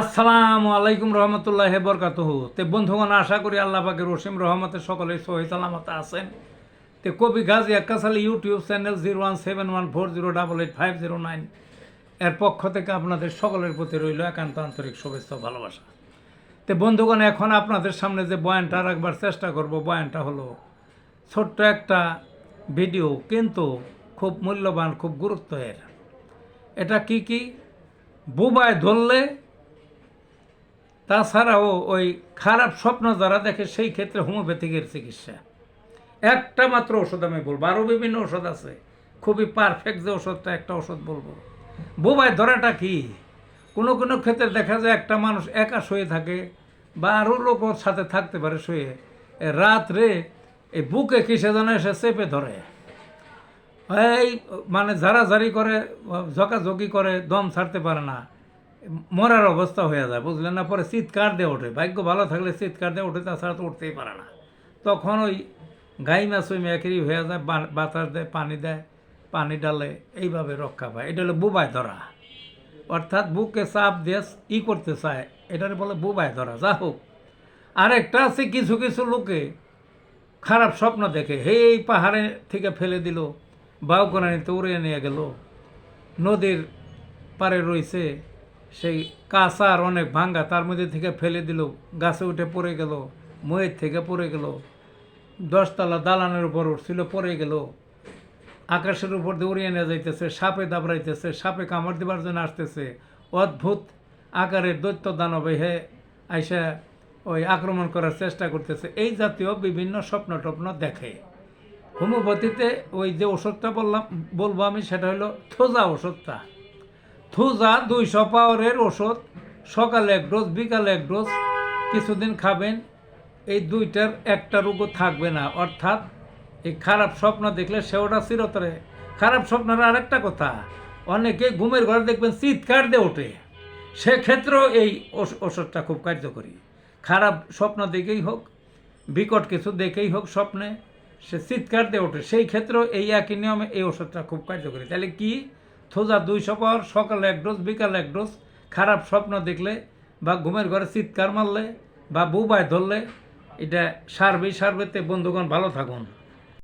আসসালামু আলাইকুম রহমতুল্লাহ বরকাতহ। তে বন্ধুগণ, আশা করি আল্লাহ পাকের রসিম রহমতে সকলে সহি সালামত আছেন। তে কবি Gazi Akkasali YouTube channel zero one seven one four zero double eight five zero nine এর পক্ষ থেকে আপনাদের সকলের প্রতি রইল একান্ত আন্তরিক শুভেচ্ছা ভালোবাসা। তে বন্ধুগণ, এখন আপনাদের সামনে যে বয়ানটা রাখবার চেষ্টা করব, বয়ানটা হলো, ছোট্ট একটা ভিডিও কিন্তু খুব মূল্যবান, খুব গুরুত্ব এর এটা কি কি? বুবায় ধরলে তাছাড়াও ওই খারাপ স্বপ্ন যারা দেখে সেই ক্ষেত্রে হোমিওপ্যাথিকের চিকিৎসা। একটা মাত্র ওষুধ আমি বলব, আরও বিভিন্ন ওষুধ আছে। খুবই পারফেক্ট যে ওষুধটা, একটা ওষুধ বলব। বোবায় ধরাটা কি? কোনো কোনো ক্ষেত্রে দেখা যায় একটা মানুষ একা শুয়ে থাকে বা আরও লোক ওর সাথে থাকতে পারে শুয়ে। রাত্রে এই বুকে কিসে যেন এসে চেপে ধরে। এই মানে ঝাড়াঝাড়ি করে, ঝকাঝকি করে, দম ছাড়তে পারে না। মরার অবস্থা হয়ে যায় বুঝলেন না? পরে চিৎকার দিয়ে ওঠে? ভাগ্য ভালো থাকলে চিৎকার দিয়ে ওঠে? তাছাড়া তো উঠতেই পারে না। তখন ওই গাই মাছ ওই মেয়াকেরই হয়ে যায় বাতাস দেয়, পানি দেয়, পানি ডালে এইভাবে রক্ষা পায়। এটা হলো বুবাই ধরা। অর্থাৎ বুকে চাপ দিয়ে ই করতে চায়। এটারে বলে বুবায় ধরা। যা হোক, আরেকটা আছে কিছু কিছু লোকে খারাপ স্বপ্ন দেখে। হে এই পাহাড়ে থেকে ফেলে দিল বাউকরানিতে উড়িয়ে নিয়ে গেল, নদীর পারে রয়েছে সেই কাঁচার অনেক ভাঙ্গা, তার মধ্যে থেকে ফেলে দিল, গাছে উঠে পড়ে গেল, ময়ের থেকে পড়ে গেল, দশতলা দালানের উপর উঠছিল, পড়ে গেল, আকাশের উপর দিয়ে উড়িয়ে নিয়ে যাইতেছে, সাপে দাবড়াইতেছে, সাপে কামড় দিবার জন্য আসতেছে। অদ্ভুত আকারের দৈত্য দানবে হে আইসা ওই আক্রমণ করার চেষ্টা করতেছে। এই জাতীয় বিভিন্ন স্বপ্ন টপ্ন দেখে। হোমিওপ্যাথিতে ওই যে ওষুধটা বললাম, বলব আমি, সেটা হলো থোজা ওষুধটা। থুজা দুইশো পাওয়ারের ওষুধ, সকালে এক ডোজ, বিকালে এক ডোজ, কিছুদিন খাবেন, এই দুইটার একটা রোগও থাকবে না। অর্থাৎ এই খারাপ স্বপ্ন দেখলে সেওটা চিরতরে। খারাপ স্বপ্নের আরেকটা কথা, অনেকে ঘুমের ঘরে দেখবেন চিৎকার দিয়ে ওঠে। সেক্ষেত্রেও এই ওষ- ওষুধটা খুব কার্যকরী। খারাপ স্বপ্ন দেখেই হোক, বিকট কিছু দেখেই হোক স্বপ্নে, সে চিৎকার দিয়ে ওঠে। সেই ক্ষেত্রেও এই একই নিয়মে এই ওষুধটা খুব কার্যকরী। তাহলে কি? থোজা দুই পাওয়ার সকালে এক ডোজ, বিকালে এক ডোজ, খারাপ স্বপ্ন দেখলে বা ঘুমের ঘরে চিৎকার মারলে বা বুবায় ধরলে, এটা সারবে সারবেতে বন্ধুগণ ভালো থাকুন।